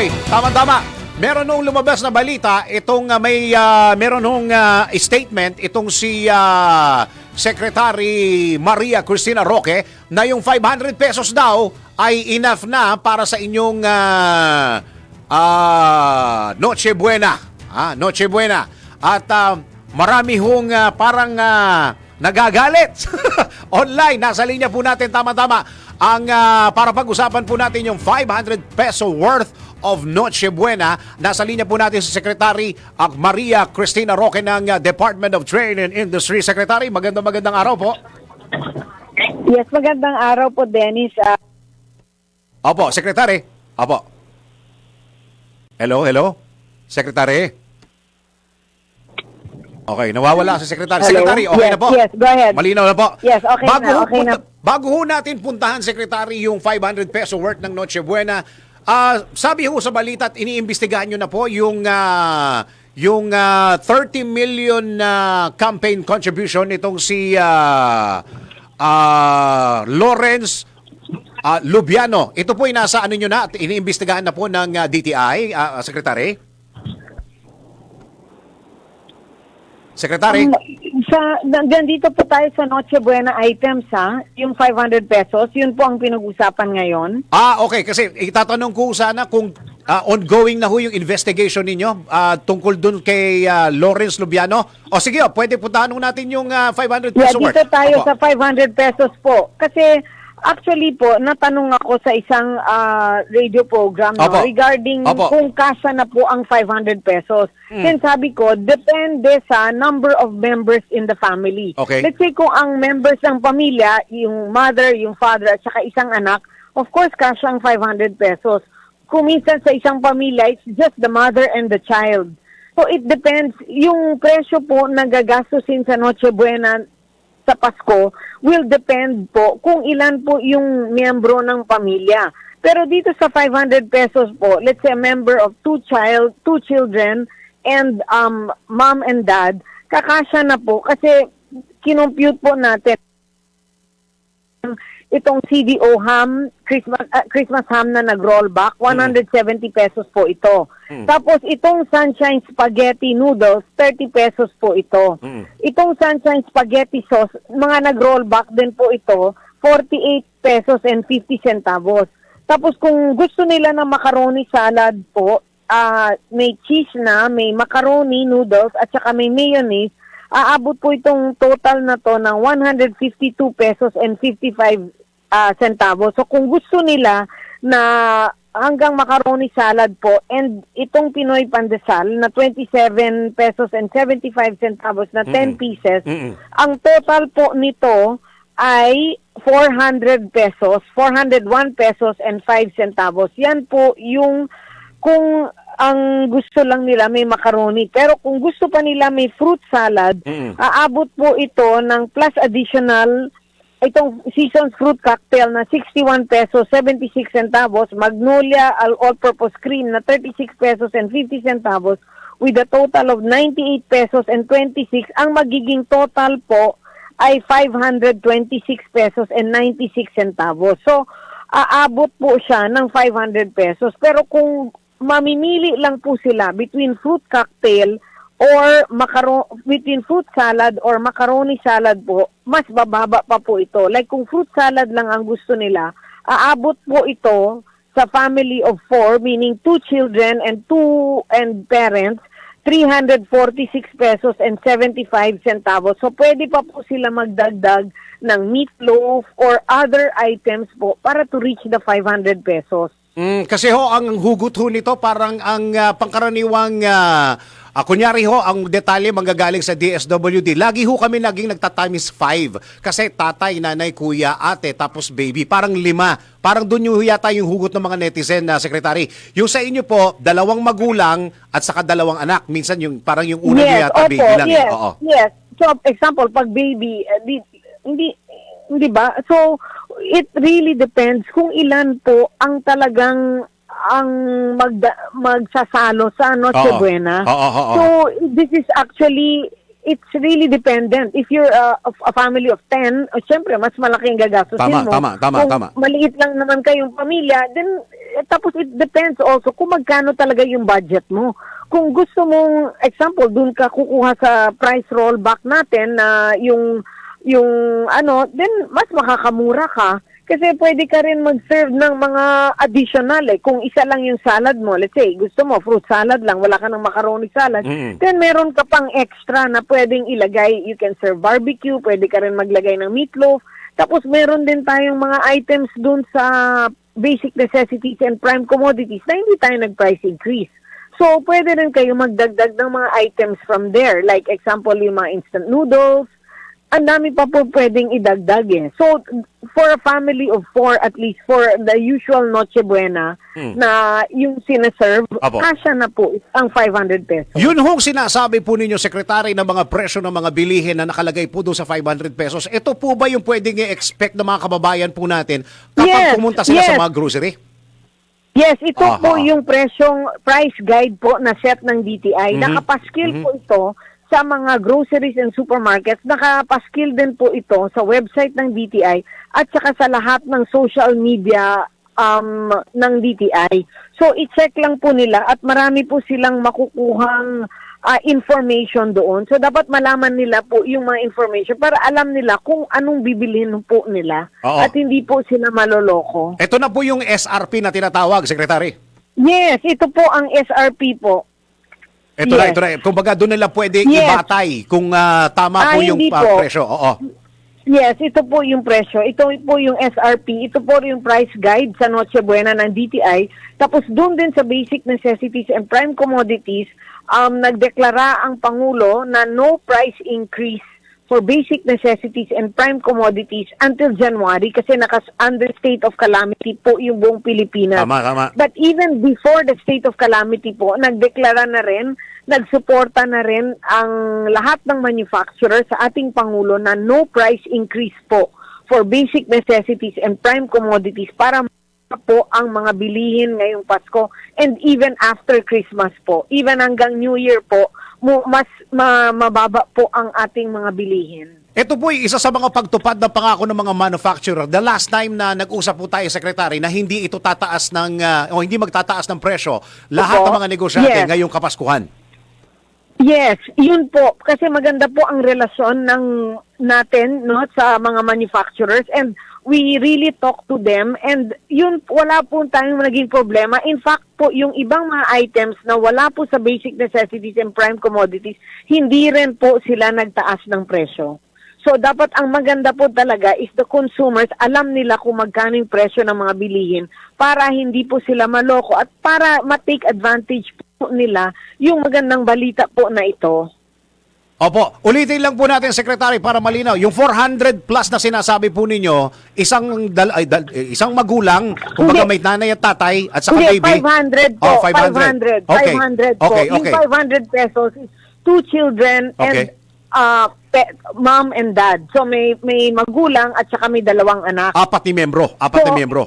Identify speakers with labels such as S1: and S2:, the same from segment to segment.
S1: Okay, tama-tama. Meron nung lumabas na balita, itong ah, may ah, meron nung ah, statement itong si ah, Secretary Maria Cristina Roque na yung 500 pesos daw ay enough na para sa inyong ah, ah, Noche Buena. Ah, Noche Buena. At ah, marami hong ah, parang ah, nagagalit online. Nasa linya po natin tama-tama ang ah, para pag-usapan po natin yung 500 peso worth of Noche Buena. Nasa linya po natin si Secretary ang Maria Cristina Roque ng ah, Department of Trade and Industry. Secretary, magandang magandang araw po.
S2: Yes, magandang araw po, Dennis. Ah,
S1: Opo, Secretary. Opo. Hello, hello? Secretary? Okay, nawawala si Secretary.
S2: Hello?
S1: Secretary, okay
S2: Yes,
S1: na po?
S2: yes, go ahead.
S1: Malinaw na po?
S2: Yes, okay
S1: bago
S2: na, okay na.
S1: Bago ho natin puntahan, Secretary, yung 500 peso worth ng Noche Buena, ah, sabi ho sa balita at iniimbestigahan nyo na po yung ah, yung ah, 30 million na campaign contribution itong si ah, ah, Lawrence ah, Lubiano. Ito po ay nasa ano nyo na at iniimbestigahan na po ng ah, DTI, ah, Secretary? Secretary?
S2: um, sa, nandito po tayo sa Noche Buena items, ha? Yung 500 pesos, yun po ang pinag-usapan ngayon.
S1: Ah, okay. Kasi itatanong ko sana kung ah, ongoing na ho yung investigation ninyo ah, tungkol dun kay ah, Lawrence Lubiano. O sige, oh, pwede puntahan ho natin yung ah, 500
S2: Yeah,
S1: peso worth.
S2: dito tayo
S1: Opo.
S2: sa 500 pesos po. Kasi actually po, natanong ako sa isang ah, radio program no,
S1: Opo.
S2: regarding
S1: Opo.
S2: kung kasa na po ang 500 pesos.
S1: Hmm.
S2: Then sabi ko, depende sa number of members in the family.
S1: Okay.
S2: Let's say kung ang members ng pamilya, yung mother, yung father, at saka isang anak, of course, kasya ang 500 pesos. Kung minsan sa isang pamilya, it's just the mother and the child. So it depends. Yung presyo po na gagastusin sa Noche Buena sa Pasko will depend po kung ilan po yung miyembro ng pamilya. Pero dito sa 500 pesos po, let's say a member of two child, two children and um mom and dad, kakasya na po kasi kinompute po natin itong CDO ham, Christmas ah, Christmas ham na nag-rollback, 170 pesos po ito. Tapos itong sunshine spaghetti noodles, 30 pesos po ito.
S1: Mm.
S2: Itong sunshine spaghetti sauce, mga nag-rollback din po ito, 48 pesos and 50 centavos. Tapos kung gusto nila ng macaroni salad po, ah may cheese na, may macaroni noodles at saka may mayonnaise, aabot po itong total na to ng 152 pesos and 55 ah, centavos. So kung gusto nila na hanggang macaroni salad po and itong Pinoy pandesal na 27 pesos and 75 centavos na 10 pieces,
S1: Mm-mm.
S2: ang total po nito ay 400 pesos, 401 pesos and 5 centavos. Yan po yung kung ang gusto lang nila may macaroni. Pero kung gusto pa nila may fruit salad,
S1: Mm-mm.
S2: aabot po ito ng plus additional itong season's fruit cocktail na 61 pesos 76 centavos, Magnolia all- all-purpose cream na 36 pesos and 50 centavos with a total of 98 pesos and 26. Ang magiging total po ay 526 pesos and 96 centavos. So, aabot po siya ng 500 pesos. Pero kung mamimili lang po sila between fruit cocktail or macaro between fruit salad or macaroni salad po, mas bababa pa po ito. Like kung fruit salad lang ang gusto nila, aabot po ito sa family of four, meaning two children and two and parents, 346 pesos and 75 centavos. So pwede pa po sila magdagdag ng meatloaf or other items po para to reach the 500 pesos.
S1: Mm, kasi ho, ang hugot ho nito parang ang ah, pangkaraniwang, ah, ah, kunyari ho, ang detalye manggagaling sa DSWD. Lagi ho kami naging nagta-times 5. Kasi tatay, nanay, kuya, ate, tapos baby. Parang lima. Parang doon yung yata yung hugot ng mga netizen na secretary. Yung sa inyo po, dalawang magulang at saka dalawang anak. Minsan yung parang yung una nyo yata baby lang. eh.
S2: yes,
S1: Oo.
S2: yes. So, example, pag baby, eh, di, hindi, hindi ba? So, it really depends kung ilan po ang talagang ang magda, magsasalo sa Noche
S1: Oo.
S2: Buena.
S1: Oo, oo, oo.
S2: So, this is actually it's really dependent. If you're uh, a family of 10, uh, syempre, mas malaking gagastusin
S1: Tama,
S2: mo.
S1: tama, tama,
S2: Kung
S1: tama.
S2: maliit lang naman kayong pamilya, then eh, tapos it depends also kung magkano talaga yung budget mo. Kung gusto mong, example, dun ka kukuha sa price rollback natin na yung yung ano, then mas makakamura ka. Kasi pwede ka rin mag-serve ng mga additional eh. Kung isa lang yung salad mo, let's say, gusto mo fruit salad lang, wala ka ng macaroni salad,
S1: Mm.
S2: then meron ka pang extra na pwedeng ilagay. You can serve barbecue, pwede ka rin maglagay ng meatloaf. Tapos meron din tayong mga items dun sa basic necessities and prime commodities na hindi tayo nag-price increase. So, pwede rin kayo magdagdag ng mga items from there. Like, example, yung mga instant noodles, ang dami pa po pwedeng idagdag eh. So, for a family of four, at least for the usual Noche Buena
S1: Hmm.
S2: na yung sinaserve,
S1: Apo.
S2: kasya na po ang 500 pesos.
S1: Yun hong sinasabi po ninyo, Sekretary, ng mga presyo ng mga bilihin na nakalagay po doon sa 500 pesos. Ito po ba yung pwedeng i-expect ng mga kababayan po natin kapag
S2: Yes,
S1: pumunta sila sa
S2: yes.
S1: mga grocery?
S2: Yes, ito
S1: Aha.
S2: po yung presyong price guide po na set ng DTI.
S1: Mhm.
S2: Nakapaskil po ito sa mga groceries and supermarkets. Nakapaskil din po ito sa website ng DTI at saka sa lahat ng social media um, ng DTI. So, i-check lang po nila at marami po silang makukuhang ah, information doon. So, dapat malaman nila po yung mga information para alam nila kung anong bibilhin po nila
S1: Oo.
S2: at hindi po sila maloloko.
S1: Ito na po yung SRP na tinatawag, Sekretary.
S2: Yes, ito po ang SRP po.
S1: Ito na,
S2: Yes.
S1: ito na. Kumbaga doon nila pwede
S2: Yes.
S1: ibatay kung ah, tama
S2: Ah,
S1: po yung
S2: po.
S1: presyo. Oo.
S2: Yes, ito po yung presyo. Ito po yung SRP. Ito po yung price guide sa Noche Buena ng DTI. Tapos doon din sa basic necessities and prime commodities, um, nagdeklara ang Pangulo na no price increase for basic necessities and prime commodities until January kasi nakas under state of calamity po yung buong Pilipinas.
S1: Tama, tama.
S2: But even before the state of calamity po, nagdeklara na rin, nagsuporta na rin ang lahat ng manufacturer sa ating Pangulo na no price increase po for basic necessities and prime commodities para po ang mga bilihin ngayong Pasko and even after Christmas po. Even hanggang New Year po, mas ma- mababa po ang ating mga bilihin.
S1: Ito po isa sa mga pagtupad ng pangako ng mga manufacturer. The last time na nag-usap po tayo, Secretary, na hindi ito tataas ng, ah, o hindi magtataas ng presyo, lahat
S2: Opo.
S1: ng mga negosyante
S2: Yes.
S1: ngayong Kapaskuhan.
S2: Yes, yun po kasi maganda po ang relasyon ng natin no sa mga manufacturers and we really talk to them and yun wala po tayong naging problema. In fact po yung ibang mga items na wala po sa basic necessities and prime commodities, hindi rin po sila nagtaas ng presyo. So dapat ang maganda po talaga is the consumers alam nila kung magkano yung presyo ng mga bilihin para hindi po sila maloko at para ma-take advantage po nila yung magandang balita po na ito.
S1: Opo, ulitin lang po natin, Secretary, para malinaw. Yung 400 plus na sinasabi po ninyo, isang dal, ay, dal- eh, isang magulang, kumbaga may nanay at tatay, at saka
S2: Hindi,
S1: baby.
S2: 500 po.
S1: Oh, 500.
S2: 500.
S1: Okay.
S2: 500 po.
S1: Okay,
S2: Yung
S1: okay.
S2: 500 pesos is two children
S1: Okay.
S2: and uh, pe- mom and dad. So may may magulang at saka may dalawang anak.
S1: Apat ni membro. Apat ni
S2: So,
S1: membro.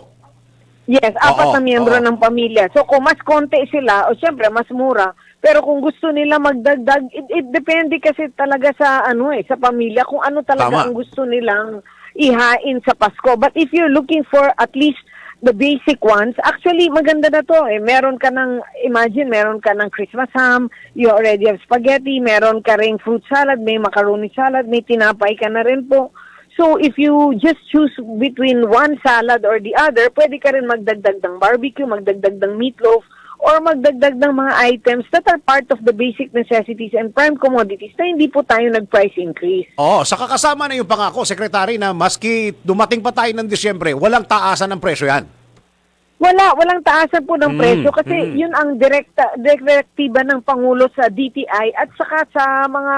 S2: Yes, apat
S1: Oo,
S2: na miyembro
S1: oo.
S2: ng pamilya. So kung mas konti sila, o syempre mas mura. Pero kung gusto nila magdagdag, it, it depende kasi talaga sa ano eh, sa pamilya kung ano talaga
S1: Tama.
S2: ang gusto nilang ihain sa Pasko. But if you're looking for at least the basic ones, actually maganda na to eh. Meron ka ng, imagine, meron ka ng Christmas ham, you already have spaghetti, meron ka ring fruit salad, may macaroni salad, may tinapay ka na rin po. So if you just choose between one salad or the other, pwede ka rin magdagdag ng barbecue, magdagdag ng meatloaf, or magdagdag ng mga items that are part of the basic necessities and prime commodities na hindi po tayo nag-price increase.
S1: Oo, sa kakasama na yung pangako, Secretary, na maski dumating pa tayo ng Disyembre, walang taasan ng presyo yan.
S2: Wala, walang taasan po ng
S1: Mm,
S2: presyo kasi
S1: mm.
S2: yun ang direkta, direktiba ng Pangulo sa DTI at saka sa mga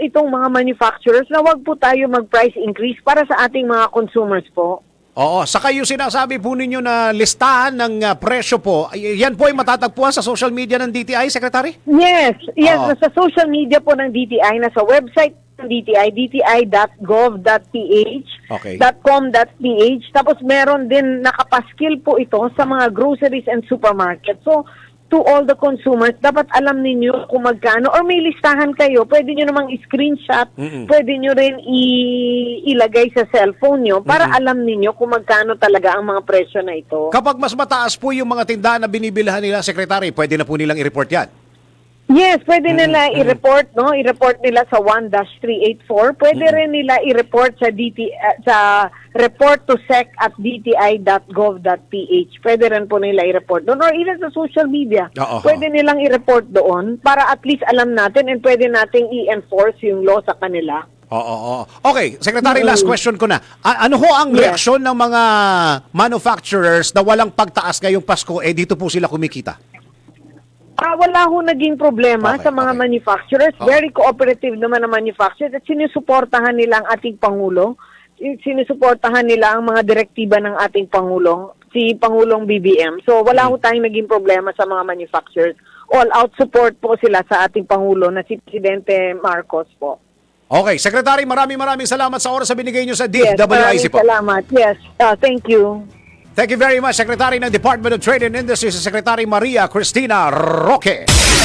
S2: itong mga manufacturers na wag po tayo mag-price increase para sa ating mga consumers po.
S1: Oo, saka yung sinasabi po ninyo na listahan ng ah, presyo po, ay- yan po ay matatagpuan sa social media ng DTI, Secretary?
S2: Yes, yes,
S1: Oo.
S2: nasa social media po ng DTI, nasa website ng DTI, dti.gov.ph,
S1: Okay.
S2: .com.ph, tapos meron din nakapaskil po ito sa mga groceries and supermarket. So, to all the consumers, dapat alam ninyo kung magkano or may listahan kayo, pwede nyo namang screenshot,
S1: Mm-mm.
S2: pwede nyo rin i- ilagay sa cellphone nyo para alam ninyo kung magkano talaga ang mga presyo na ito.
S1: Kapag mas mataas po yung mga tindahan na binibilhan nila, Secretary, pwede na po nilang i-report yan.
S2: Yes, pwede nila i-report, no? I-report nila sa 1-384. Pwede rin nila i-report sa DT uh, sa report to sec at dti.gov.ph. Pwede rin po nila i-report doon or even sa social media.
S1: Oo.
S2: Pwede nilang i-report doon para at least alam natin and pwede nating i-enforce yung law sa kanila.
S1: Oo, oo. Okay, Secretary, last question ko na. A- ano ho ang
S2: Yes.
S1: reaksyon ng mga manufacturers na walang pagtaas ngayong Pasko, eh dito po sila kumikita?
S2: Ah, wala ho naging problema
S1: Okay,
S2: sa mga
S1: okay.
S2: manufacturers.
S1: Oo.
S2: Very cooperative naman ang manufacturers at sinusuportahan nila ang ating Pangulo. Sin- Sinusuportahan nila ang mga direktiba ng ating Pangulong, si Pangulong BBM. So wala
S1: Hmm.
S2: ho tayong naging problema sa mga manufacturers. All out support po sila sa ating Pangulo na si Presidente Marcos po.
S1: Okay, Secretary, maraming maraming salamat sa oras na binigay nyo sa
S2: Yes,
S1: DWIC
S2: maraming
S1: po.
S2: salamat. Yes, ah, thank you.
S1: Thank you very much, Secretary ng Department of Trade and Industry, Secretary Maria Cristina Roque.